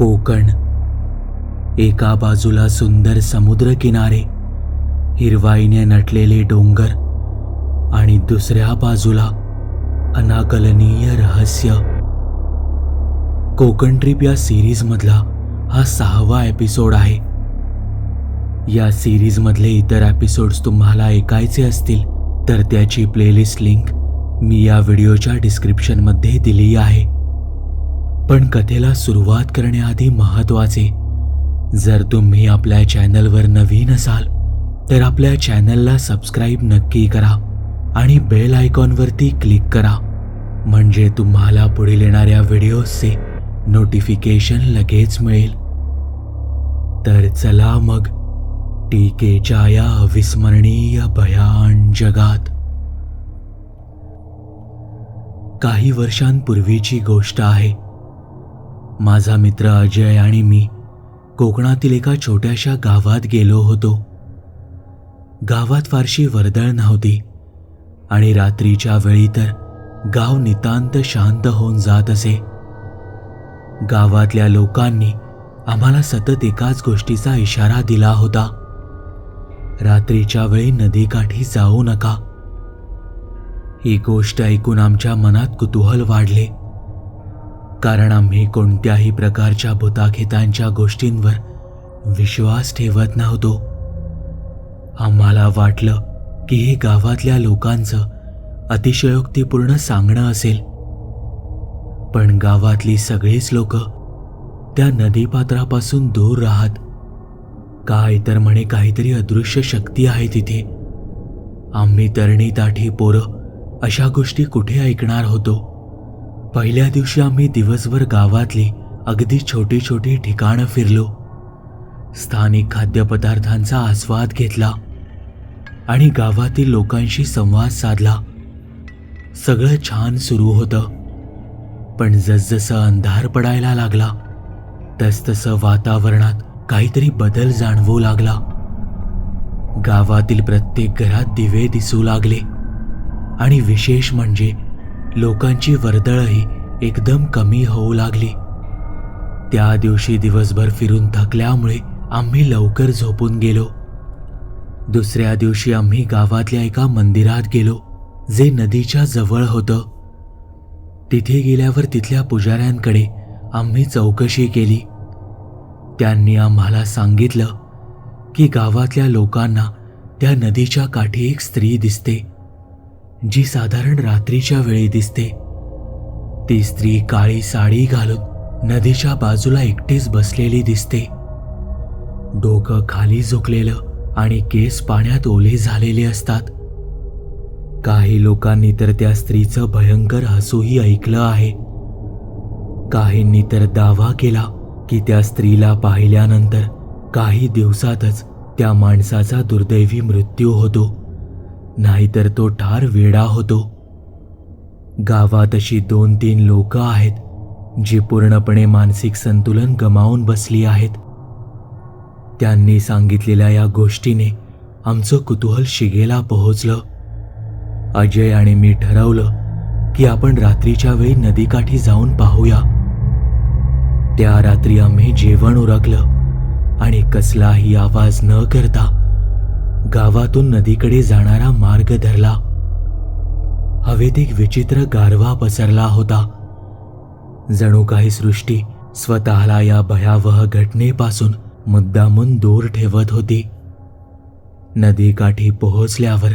कोकण. एका बाजूला सुंदर समुद्र किनारे हिरवाईने नटलेले डोंगर आणि दुसऱ्या बाजूला अनाकलनीय रहस्य. कोकण ट्रिप या सिरीजमधला हा सहावा एपिसोड आहे. या सिरीजमधले इतर एपिसोड्स तुम्हाला ऐकायचे असतील तर त्याची प्लेलिस्ट लिंक मी या व्हिडिओच्या डिस्क्रिप्शनमध्ये दिली आहे. पण कथेला सुरुवात करण्याआधी महत्त्वाचे जर तुम्ही आपल्या चॅनलवर नवीन असाल तर आपल्या चॅनलला सबस्क्राईब नक्की करा आणि बेल आयकॉनवरती क्लिक करा. म्हणजे तुम्हाला पुढील येणाऱ्या व्हिडिओजचे नोटिफिकेशन लगेच मिळेल. तर चला मग टीकेच्या या अविस्मरणीय भयान जगात. काही वर्षांपूर्वीची गोष्ट आहे. माझा मित्र अजय आणि मी कोकणातील एका छोट्याशा गावात गेलो होतो. गावात फारशी वर्दळ नव्हती आणि रात्रीच्या वेळी तर गाव नितांत शांत होऊन जात असे. गावातल्या लोकांनी आम्हाला सतत एकाच गोष्टीचा इशारा दिला होता. रात्रीच्या वेळी नदीकाठी जाऊ नका. ही गोष्ट ऐकून आमच्या मनात कुतूहल वाढले. कारण आम्ही कोणत्याही प्रकारच्या भूताखितांच्या गोष्टींवर विश्वास ठेवत नव्हतो. आम्हाला वाटलं की हे गावातल्या लोकांचं अतिशयोक्तीपूर्ण सांगणं असेल. पण गावातली सगळीच लोक त्या नदीपात्रापासून दूर राहत काय तर म्हणे काहीतरी अदृश्य शक्ती आहे तिथे. आम्ही तरणी ताठी पोरं अशा गोष्टी कुठे ऐकणार होतो? पहिल्या दिवशी आम्ही दिवसभर गावातली अगदी छोटी छोटी ठिकाणं फिरलो. स्थानिक खाद्यपदार्थांचा आस्वाद घेतला आणि गावातील लोकांशी संवाद साधला. सगळं छान सुरू होतं. पण जसजसं अंधार पडायला लागला तसतसं वातावरणात काहीतरी बदल जाणवू लागला. गावातील प्रत्येक घरात दिवे दिसू लागले आणि विशेष म्हणजे लोकांची वर्दळही एकदम कमी होऊ लागली. त्या दिवशी दिवसभर फिरून थकल्यामुळे आम्ही लवकर झोपून गेलो. दुसऱ्या दिवशी आम्ही गावातल्या एका मंदिरात गेलो जे नदीच्या जवळ होतं. तिथे गेल्यावर तिथल्या पुजाऱ्यांकडे आम्ही चौकशी केली. त्यांनी आम्हाला सांगितलं की गावातल्या लोकांना त्या नदीच्या काठी एक स्त्री दिसते. जी साधारण रात्रीच्या वेळी दिसते. ती स्त्री काळी साडी घालून नदीच्या बाजूला एकटीच बसलेली दिसते. डोकं खाली झुकलेलं आणि केस पाण्यात ओले झालेले असतात. काही लोकांनी तर त्या स्त्रीचं भयंकर हसूही ऐकलं आहे. काहींनी तर दावा केला की त्या स्त्रीला पाहिल्यानंतर काही दिवसातच त्या माणसाचा दुर्दैवी मृत्यू होतो. नाहीतर तो ठार वेडा होतो. गावात अशी दोन तीन लोक आहेत जी पूर्णपणे मानसिक संतुलन गमावून बसली आहेत. त्यांनी सांगितलेल्या या गोष्टीने आमचं कुतूहल शिगेला पोहोचलं. अजय आणि मी ठरवलं की आपण रात्रीच्या वेळी नदीकाठी जाऊन पाहूया. त्या रात्री आम्ही जेवण उरकलं आणि कसलाही आवाज न करता गावातून नदीकडे जाणारा मार्ग धरला. हवेत एक विचित्र गारवा पसरला होता. जणू काही सृष्टी स्वतःला या भयावह घटनेपासून मुद्दामून दूर ठेवत होती. नदीकाठी पोहोचल्यावर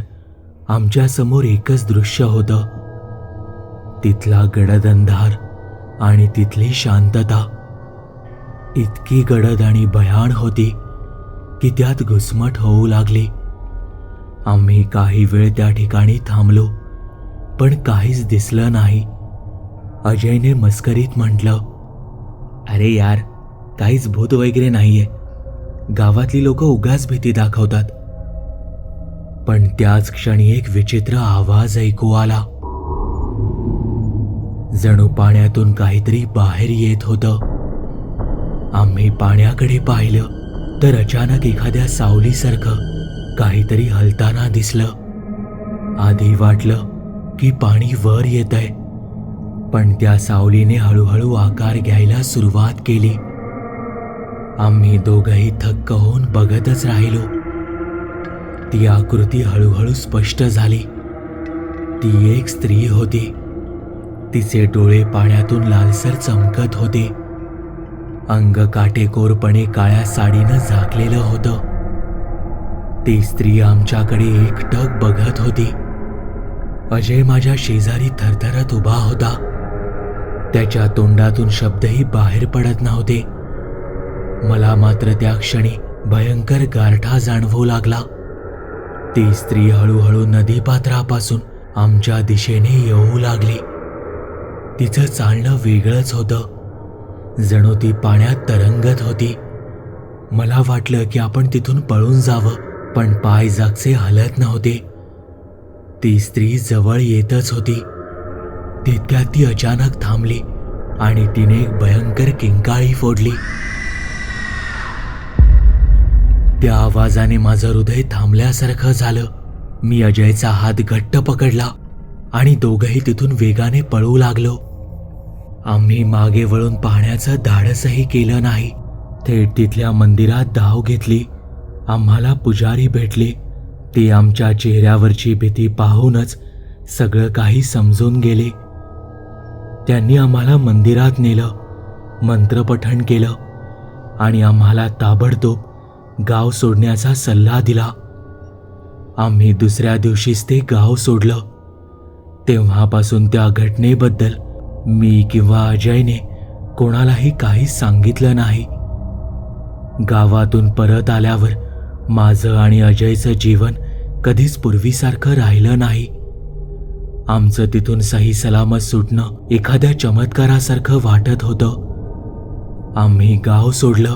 आमच्यासमोर एकच दृश्य होतं. तिथला गडद अंधार आणि तिथली शांतता. इतकी गडद आणि भयाण होती की त्यात घुसमट होऊ लागली. आम्ही काही वेळ त्या ठिकाणी थांबलो पण काहीच दिसलं नाही. अजयने मस्करीत म्हटलं अरे यार काहीच भूत वगैरे नाहीये. गावातली लोक उगाच भीती दाखवतात. पण त्याच क्षणी एक विचित्र आवाज ऐकू आला. जणू पाण्यातून काहीतरी बाहेर येत होतं. आम्ही पाण्याकडे पाहिलं तर अचानक एखाद्या सावलीसारखं काहीतरी हलताना दिसलं. आधी वाटलं की पाणी वर येत आहे पण त्या सावलीने हळूहळू आकार घ्यायला सुरुवात केली. आम्ही दोघंही थक्क होऊन बघतच राहिलो. ती आकृती हळूहळू स्पष्ट झाली. ती एक स्त्री होती. तिचे डोळे पाण्यातून लालसर चमकत होते. अंग काटेकोरपणे काळ्या साडीनं झाकलेलं होतं. ती स्त्री आमच्याकडे एकटक बघत होती. अजय माझ्या शेजारी थरथरत उभा होता. त्याच्या तोंडातून शब्दही बाहेर पडत नव्हते. मला मात्र त्या क्षणी भयंकर गारठा जाणवू लागला. ती स्त्री हळूहळू नदीपात्रापासून आमच्या दिशेने येऊ लागली. तिचं चालणं वेगळंच होतं. जणू ती पाण्यात तरंगत होती. मला वाटलं की आपण तिथून पळून जावं. पण पाय जागचे हलत नव्हते. ती स्त्री जवळ येतच होती. तितक्यात ती अचानक थांबली आणि तिने एक भयंकर किंकाळी फोडली. त्या आवाजाने माझं हृदय थांबल्यासारखं झालं. मी अजयचा हात घट्ट पकडला आणि दोघंही तिथून वेगाने पळू लागलो. आम्ही मागे वळून पाहण्याचं धाडसही केलं नाही. थेट तिथल्या मंदिरात धाव घेतली. आम्हाला पुजारी भेटले. ते आमच्या चेहऱ्यावरची भीती पाहूनच सगळं काही समजून गेले. त्यांनी आम्हाला मंदिरात नेलं मंत्रपठण केलं आणि आम्हाला ताबडतोब गाव सोडण्याचा सल्ला दिला. आम्ही दुसऱ्या दिवशीच ते गाव सोडलं. तेव्हापासून त्या घटनेबद्दल मी किंवा अजयने कोणालाही काही सांगितलं नाही. गावातून परत आल्यावर माझं आणि अजयचं जीवन कधीच पूर्वीसारखं राहिलं नाही. आमचं तिथून सही सलामत सुटणं एखाद्या चमत्कारासारखं वाटत होतं. आम्ही गाव सोडलं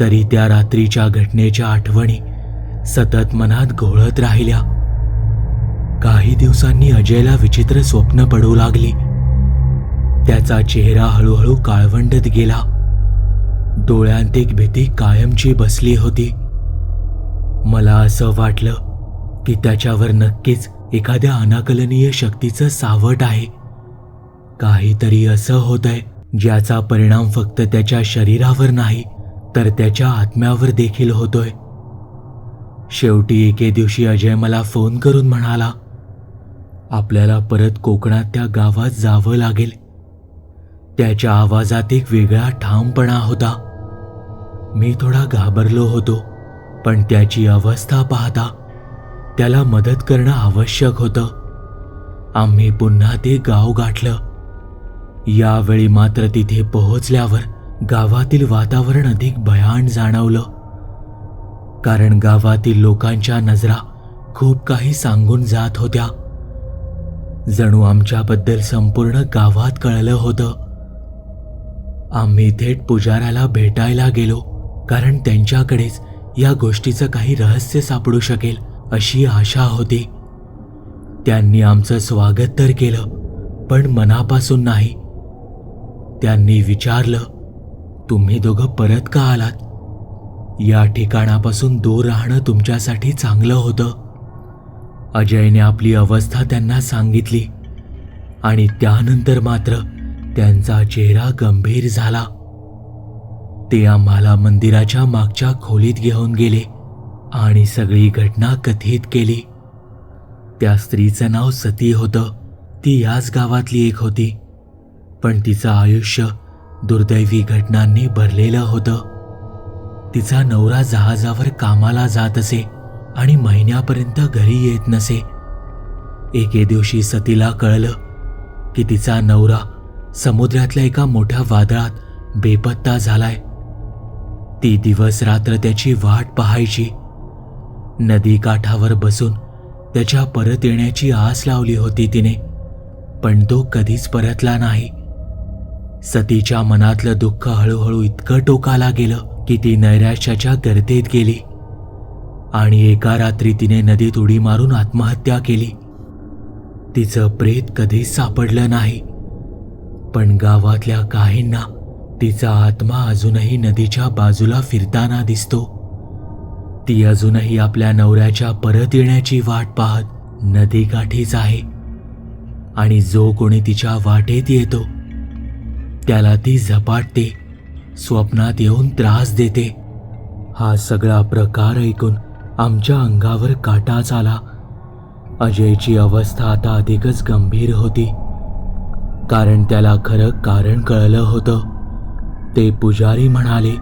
तरी त्या रात्रीच्या घटनेच्या आठवणी सतत मनात घोळत राहिल्या. काही दिवसांनी अजयला विचित्र स्वप्न पडू लागली. त्याचा चेहरा हळूहळू काळवंडत गेला. डोळ्यांत एक भीती कायमची बसली होती. मला असं वाटलं की त्याच्यावर नक्कीच एखाद्या अनाकलनीय शक्तीचं सावट आहे. काहीतरी असं होतंय ज्याचा परिणाम फक्त त्याच्या शरीरावर नाही तर त्याच्या आत्म्यावर देखील होतोय. शेवटी एके दिवशी अजय मला फोन करून म्हणाला आपल्याला परत कोकणात त्या गावात जावं लागेल. त्याच्या आवाजात एक वेगळा ठामपणा होता. मी थोडा घाबरलो होतो. पण त्याची अवस्था पाहता त्याला मदत करणं आवश्यक होतं. आम्ही पुन्हा ते गाव गाठलं. यावेळी मात्र तिथे पोहोचल्यावर गावातील वातावरण अधिक भयान जाणवलं. कारण गावातील लोकांच्या नजरा खूप काही सांगून जात होत्या. जणू आमच्याबद्दल संपूर्ण गावात कळलं होतं. आम्ही थेट पुजाऱ्याला भेटायला गेलो कारण त्यांच्याकडेच या गोष्टीचं काही रहस्य सापडू शकेल अशी आशा होती. त्यांनी आमचं स्वागत तर केलं पण मनापासून नाही. त्यांनी विचारलं तुम्ही दोघं परत का आलात? या ठिकाणापासून दूर राहणं तुमच्यासाठी चांगलं होतं. अजयने आपली अवस्था त्यांना सांगितली आणि त्यानंतर मात्र त्यांचा चेहरा गंभीर झाला. ते आम्हाला मंदिराच्या मागच्या खोलीत घेऊन गेले आणि सगळी घटना कथित केली. त्या स्त्रीचं नाव सती होतं. ती याच गावातली एक होती. पण तिचं आयुष्य दुर्दैवी घटनांनी भरलेलं होतं. तिचा नवरा जहाजावर कामाला जात असे आणि महिन्यापर्यंत घरी येत नसे. एके दिवशी सतीला कळलं की तिचा नवरा समुद्रातल्या एका मोठ्या वादळात बेपत्ता झालाय. ती दिवस रात्र त्याची वाट पाहायची. नदी काठावर बसून त्याच्या परत येण्याची आस लावली होती तिने पण तो कधीच परतला नाही. सतीच्या मनातलं दुःख हळूहळू इतकं टोकाला गेलं की ती नैराश्याच्या गर्दीत गेली. आणि एका रात्री तिने नदीत उडी मारून आत्महत्या केली. तिचं प्रेत कधीच सापडलं नाही. पण गावातल्या काहींना तिचा आत्मा अजूनही नदीच्या बाजूला फिरताना दिसतो. ती अजूनही आपल्या नवऱ्याच्या परत येण्याची वाट पाहत नदीकाठीच आहे. आणि जो कोणी तिच्या वाटेत येतो त्याला ती झपाटते स्वप्नात येऊन त्रास देते. हा सगळा प्रकार ऐकून आमच्या अंगावर काटाच आला. अजयची अवस्था आता अधिकच गंभीर होती. कारण त्याला खरं कारण कळलं होतं. ते पुजारी म्हणाले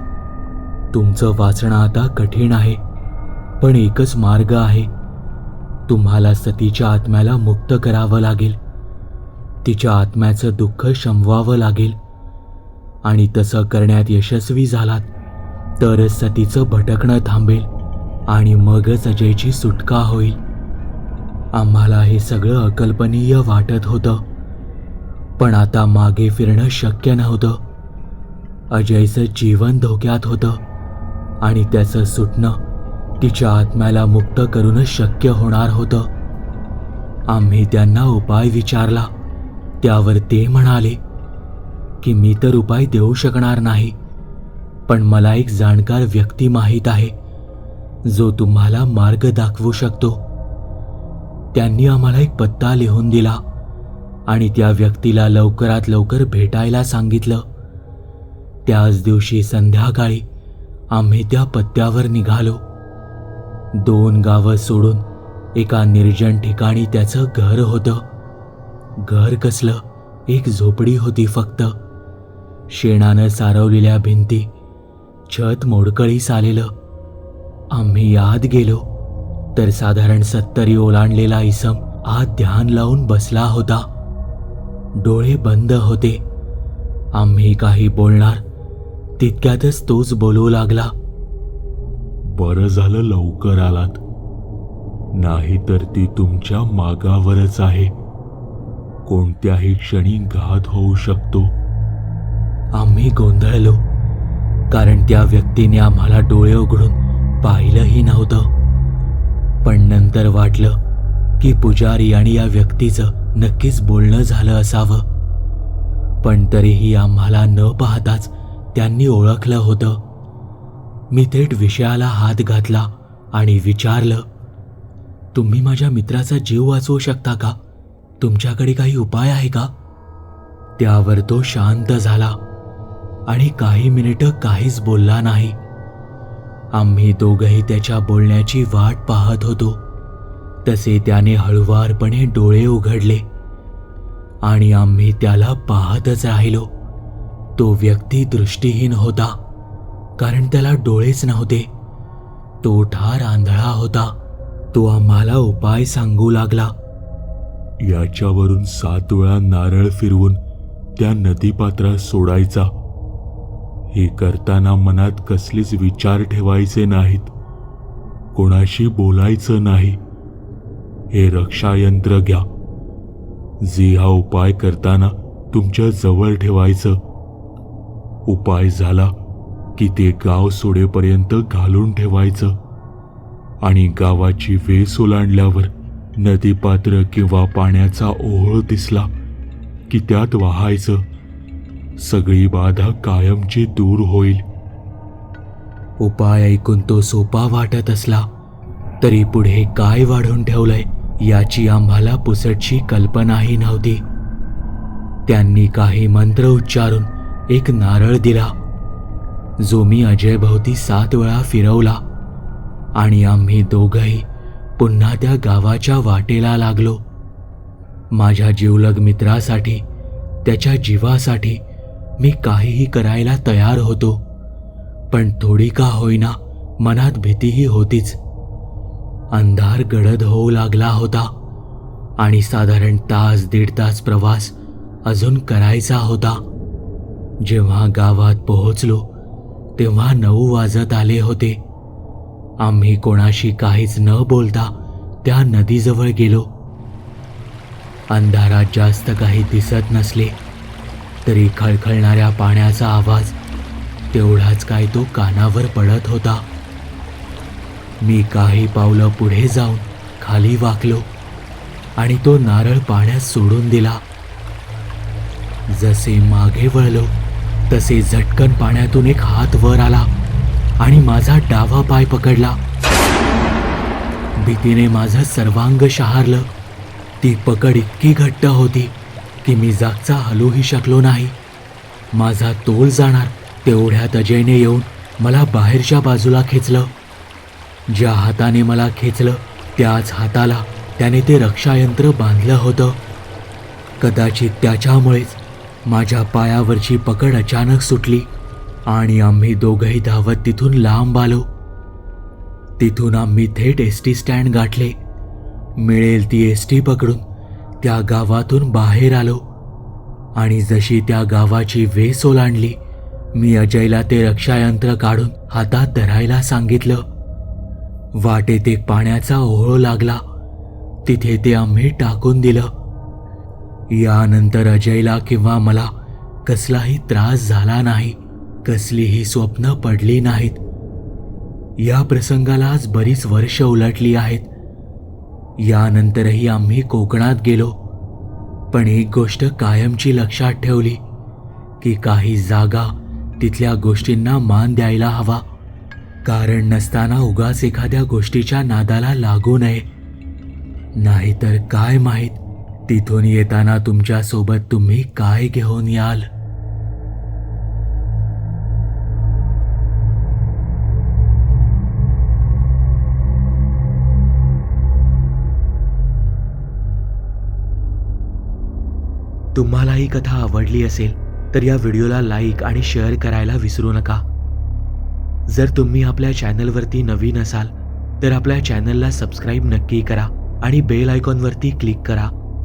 तुमचं वाचणं आता कठीण आहे पण एकच मार्ग आहे. तुम्हाला सतीच्या आत्म्याला मुक्त करावं लागेल. तिच्या आत्म्याचं दुःख शमवावं लागेल. आणि तसं करण्यात यशस्वी झालात तरच सतीचं भटकणं थांबेल आणि मगच अजयची सुटका होईल. आम्हाला हे सगळं अकल्पनीय वाटत होतं. पण आता मागे फिरणं शक्य नव्हतं. अजयचं जीवन धोक्यात होतं आणि त्याचं सुटणं तिच्या आत्म्याला मुक्त करूनच शक्य होणार होतं. आम्ही त्यांना उपाय विचारला. त्यावर ते म्हणाले की मी तर उपाय देऊ शकणार नाही पण मला एक जाणकार व्यक्ती माहीत आहे जो तुम्हाला मार्ग दाखवू शकतो. त्यांनी आम्हाला एक पत्ता लिहून दिला आणि त्या व्यक्तीला लवकरात लवकर भेटायला सांगितलं. त्याच दिवशी संध्याकाळी आम्ही त्या पत्त्यावर निघालो. दोन गावं सोडून एका निर्जन ठिकाणी त्याचं घर होतं. घर कसलं एक झोपडी होती फक्त. शेणानं सारवलेल्या भिंती छत मोडकळीस आलेलं. आम्ही आत गेलो तर साधारण सत्तरी ओलांडलेला इसम आत ध्यान लावून बसला होता. डोळे बंद होते. आम्ही काही बोलणार तितक्यातच तोच बोलू लागला. बरं झालं लवकर आलात. नाही तर ती तुमच्या मागावरच आहे. कोणत्याही क्षणी घात होऊ शकतो. आम्ही गोंधळलो कारण त्या व्यक्तीने आम्हाला डोळे उघडून पाहिलंही नव्हतं. पण नंतर वाटलं की पुजारी आणि या व्यक्तीचं नक्कीच बोलणं झालं असावं. पण तरीही आम्हाला न पाहताच त्यांनी ओळखलं होतं. मी थेट विषयाला हात घातला आणि विचारलं तुम्ही माझ्या मित्राचा जीव वाचवू शकता का? तुमच्याकडे काही उपाय आहे का? त्यावर तो शांत झाला आणि काही मिनिटं काहीच बोलला नाही. आम्ही दोघंही त्याच्या बोलण्याची वाट पाहत होतो. तसे त्याने हळुवारपणे डोळे उघडले आणि आम्ही त्याला पाहतच राहिलो. तो व्यक्ती दृष्टीहीन होता कारण त्याला डोळेच नव्हते. तो ठार आंधळा होता. तो आम्हाला उपाय सांगू लागला. याच्यावरून सात वेळा नारळ फिरवून त्या नदीपात्रात सोडायचा. हे करताना मनात कसलेच विचार ठेवायचे नाहीत. कोणाशी बोलायचं नाही. हे रक्षायंत्र घ्या. जे हा उपाय करताना तुमच्या जवळ ठेवायचं. उपाय झाला की ते गाव सोडेपर्यंत घालून ठेवायचं. आणि गावाची वेस ओलांडल्यावर नदीपात्र किंवा पाण्याचा ओहळ दिसला की त्यात वाहायचं. सगळी बाधा कायमची दूर होईल. उपाय ऐकून तो सोपा वाटत असला तरी पुढे काय वाढून ठेवलंय याची आम्हाला पुसटची कल्पनाही नव्हती. त्यांनी काही मंत्र उच्चारून एक नारळ दिला. जो मी अजयभोवती सात वेळा फिरवला आणि आम्ही दोघंही पुन्हा त्या गावाच्या वाटेला लागलो. माझ्या जीवलग मित्रासाठी त्याच्या जीवासाठी मी काहीही करायला तयार होतो पण थोडी का होईना मनात भीतीही होतीच. अंधार गडद होऊ लागला होता आणि साधारण तास दीड तास प्रवास अजून करायचा होता. जेव्हा गावात पोहोचलो तेव्हा नऊ वाजत आले होते. आम्ही कोणाशी काहीच न बोलता त्या नदीजवळ गेलो. अंधारात जास्त काही दिसत नसले तरी खळखळणाऱ्या पाण्याचा आवाज तेवढाच काय तो कानावर पडत होता. मी काही पावलं पुढे जाऊन खाली वाकलो आणि तो नारळ पाण्यात सोडून दिला. जसे मागे वळलो तसे झटकन पाण्यातून एक हात वर आला आणि माझा डावा पाय पकडला. भीतीने माझं सर्वांग शहारलं. ती पकड इतकी घट्ट होती की मी जागचा हलूही शकलो नाही. माझा तोल जाणार तेवढ्यात अजयने येऊन मला बाहेरच्या बाजूला खेचलं. ज्या हाताने मला खेचलं त्याच हाताला त्याने ते रक्षायंत्र बांधलं होतं. कदाचित त्याच्यामुळेच माझ्या पायावरची पकड अचानक सुटली आणि आम्ही दोघंही धावत तिथून लांब आलो. तिथून आम्ही थेट एस टी स्टँड गाठले. मिळेल ती एस टी पकडून त्या गावातून बाहेर आलो. आणि जशी त्या गावाची वेस ओलांडली मी अजयला ते रक्षायंत्र काढून हातात धरायला सांगितलं. वाटेत एक पाण्याचा ओहळ लागला. तिथे ते आम्ही टाकून दिलं. यानंतर अजयला किंवा मला कसलाही त्रास झाला नाही कसलीही स्वप्न पडली नाहीत. या प्रसंगाला आज बरीच वर्ष उलटली आहेत. यानंतरही आम्ही कोकणात गेलो पण एक गोष्ट कायमची लक्षात ठेवली की काही जागा तिथल्या गोष्टींना मान द्यायला हवा. कारण नसताना उगाच एखाद्या गोष्टीच्या नादाला लागू नये. नाहीतर काय माहीत? तिथून येताना तुमच्यासोबत तुम्ही काय घेऊन याल? तुम्हाला ही कथा आवडली असेल तर या व्हिडिओला लाईक आणि शेअर करायला विसरू नका. जर तुम्ही आपल्या चॅनलवरती नवीन असाल तर आपल्या चॅनलला सबस्क्राईब नक्की करा आणि बेल आयकॉनवरती क्लिक करा.